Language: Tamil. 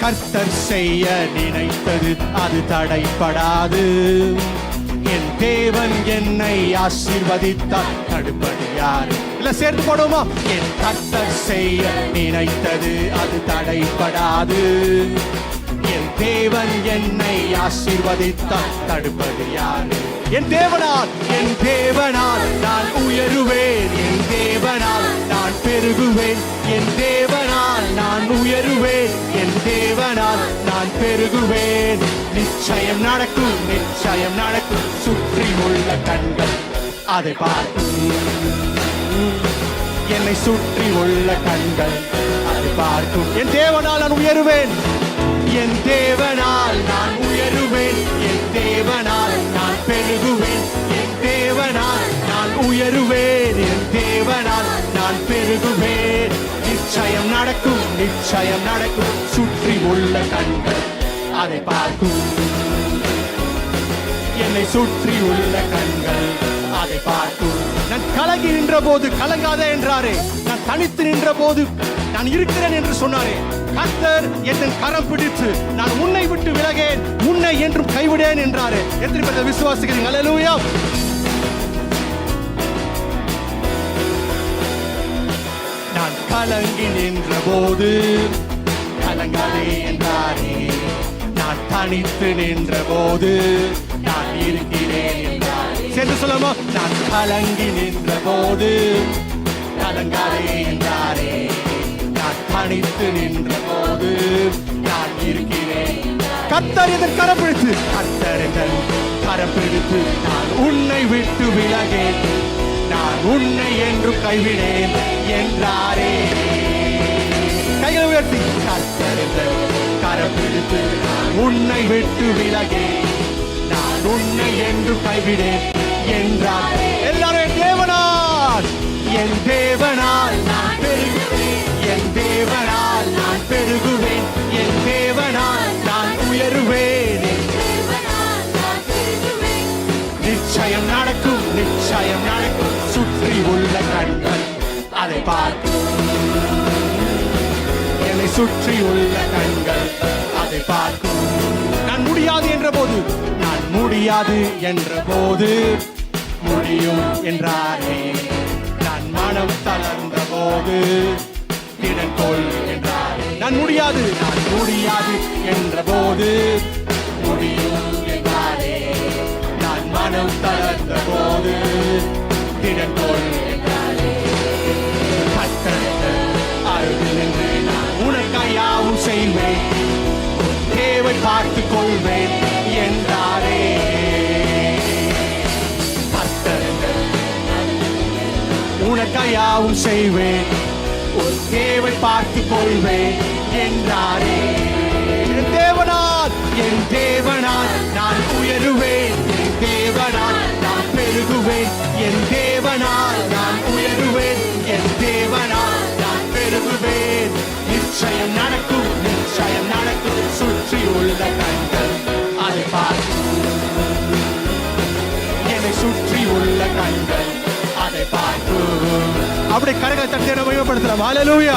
கர்த்தர் செய்ய நினைத்தது அது தடைப்படாது. என் தேவன் என்னை ஆசீர்வதித்தார் தடுப்படியார் இல்ல சேர்த்து போடுமா என் கர்த்தர் செய்ய நினைத்தது அது தடைப்படாது. என் தேவன் என்னை ஆசீர்வதித்தார் தடுப்பது யாரு என் தேவனால் என் தேவனால் நான் உயருவேன். என் தேவனால் பெருகுவேன். என் தேவனால் நான் உயருவேன். என் தேவனால் நான் பெருகுவேன். நிச்சயம் நடக்கும் நிச்சயம் நடக்கும். சுற்றி உள்ள கண்கள் அதை பார்க்கும் என்னை சுற்றி உள்ள கண்கள் அதை பார்க்கும் என் தேவனால் நான் உயருவேன். என் தேவனால் நான் உயருவேன். என் தேவனால் நான் பெருகுவேன். என் தேவனால் நான் உயருவேன். நான் பெருகுவேன் நிச்சயம் நடக்கும் நிச்சயம் நடக்கும். சுற்றி உள்ள கண்கள் அதை பார்க்கும். என்னை சுற்றி உள்ள கண்கள் அதை பார்க்கும். நான் கலங்கி நின்ற போது கலங்காத என்றாரே. நான் தனித்து நின்ற போது நான் இருக்கிறேன் என்று சொன்னாரே. கத்தர் என் கரம் பிடித்து நான் உன்னை விட்டு விலகேன் உன்னை என்றும் கைவிடேன் என்றாரே. எத்தனை பேர் விசுவாசிக்கிறீங்க? கலங்கி நின்ற போது கலங்காதே என்றாரே நான் தனித்து நின்ற போது நான் இருக்கிறேன் சேர்ந்து சொல்லமா நான் கலங்கி நின்ற போது கலங்காதே என்றாரே நான் தனித்து நின்ற போது நான் இருக்கிறேன் கத்தர் இதன் கரம் பிடித்து. கத்தர் இதன் கரம் பிடித்து நான் உன்னை விட்டு விலகேன். உன்னை என்று கைவிடேன் என்றாரே. கைகளை உயர்த்தி கரம் பிடித்து உன்னை விட்டு விலகே. நான் உன்னை என்று கைவிடேன் என்றார். எல்லாரும் என் தேவனால் என் தேவனால் நான் பெருகுவேன். என் தேவனால் நான் பெருகுவேன். என் தேவனால் நான் உயருவேன். நிச்சயம் நடக்கும் நிச்சயம் நடக்கும். உள்ள கண்கள் அதை பார்க்கும். என்னை சுற்றி உள்ள கண்கள் அதை பார்க்கும். நான் முடியாது என்ற போது நான் முடியாது என்ற போது முடியும் என்றாரே நான் மனம் தளர்ந்த போது திடன் கொள் என்றாரே நான் முடியாது நான் முடியாது என்ற போது முடியும் என்றாரே நான் மனம் தளர்ந்த போது பார்த்து கொள்வேன் என்றாரே. கத்தரத்த உனக்காய் யாவும் செய்வேன் ஒரு தேவை பார்த்து கொள்வேன் என்றாரே. என் தேவனால் என் தேவனால் நான் உயருவேன். என் தேவனால் நான் பெருகுவேன். என் தேவனால் நான் உயருவேன். என் தேவனால் நான் பெருகுவேன். நிச்சயம் நடக்குவேன் என்னை சுற்றி உள்ள கண்கள் அதை பார்க்கும். அப்படி கரங்களை தட்டி நம்ம மையப்படுத்தலாம் ஹalleluya